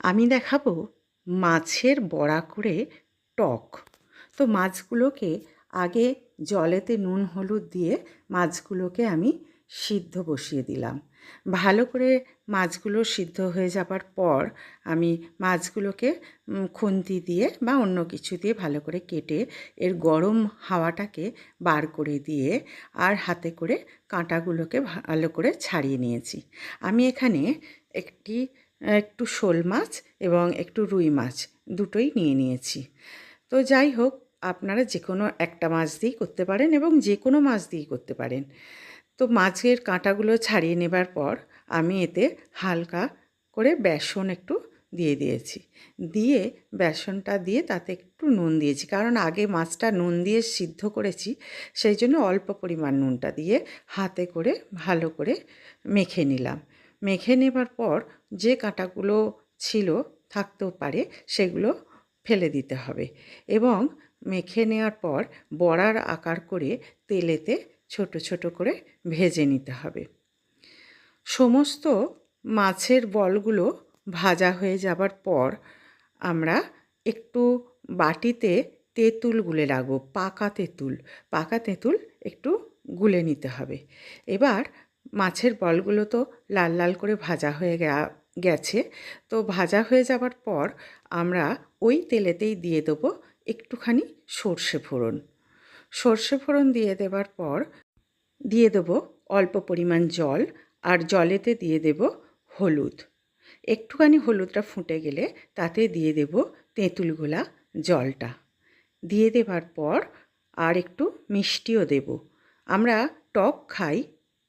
আমি দেখাবো মাছের বড়া করে টক। তো মাছগুলোকে আগে জলেতে নুন, হলুদ দিয়ে মাছগুলোকে আমি সিদ্ধ বসিয়ে দিলাম। ভালো করে মাছগুলো সিদ্ধ হয়ে যাবার পর আমি মাছগুলোকে খুন্তি দিয়ে বা অন্য কিছু দিয়ে ভালো করে কেটে এর গরম হাওয়াটাকে বার করে দিয়ে আর হাতে করে কাঁটাগুলোকে ভালো করে ছাড়িয়ে নিয়েছি। আমি এখানে একটি একটু শোল মাছ এবং একটু রুই মাছ দুটোই নিয়ে নিয়েছি। তো যাই হোক, আপনারা যে কোনো একটা মাছ দিয়েই করতে পারেন এবং যে কোনো মাছ দিয়েই করতে পারেন। তো মাছের কাঁটাগুলো ছাড়িয়ে নেবার পর আমি এতে হালকা করে বেসন একটু দিয়ে দিয়েছি। দিয়ে বেসনটা দিয়ে তাতে একটু নুন দিয়েছি, কারণ আগে মাছটা নুন দিয়ে সিদ্ধ করেছি, সেই জন্য অল্প পরিমাণ নুনটা দিয়ে হাতে করে ভালো করে মেখে নিলাম। মেখে নেবার পর যে কাঁটাগুলো ছিল থাকতেও পারে, সেগুলো ফেলে দিতে হবে এবং মেখে নেওয়ার পর বড়ার আকার করে তেলেতে ছোট ছোট করে ভেজে নিতে হবে। সমস্ত মাছের বলগুলো ভাজা হয়ে যাবার পর আমরা একটু বাটিতে তেঁতুল গুলে রাখব, পাকা তেঁতুল। পাকা তেঁতুল একটু গুলে নিতে হবে। এবার মাছের বলগুলো তো লাল লাল করে ভাজা হয়ে গেছে। তো ভাজা হয়ে যাবার পর আমরা ওই তেলেতেই দিয়ে দেবো একটুখানি সর্ষে ফোড়ন। সর্ষে ফোড়ন দিয়ে দেবার পর দিয়ে দেবো অল্প পরিমাণ জল আর জলেতে দিয়ে দেব হলুদ। একটুখানি হলুদটা ফুটে গেলে তাতে দিয়ে দেব তেঁতুলগোলা জলটা। দিয়ে দেবার পর আর একটু মিষ্টিও দেব। আমরা টক খাই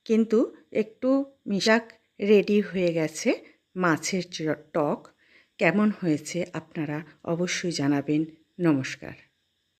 কিন্তু একটু মিশাক রেডি হয়ে গেছে মাছের টক। কেমন হয়েছে আপনারা অবশ্যই জানাবেন। নমস্কার।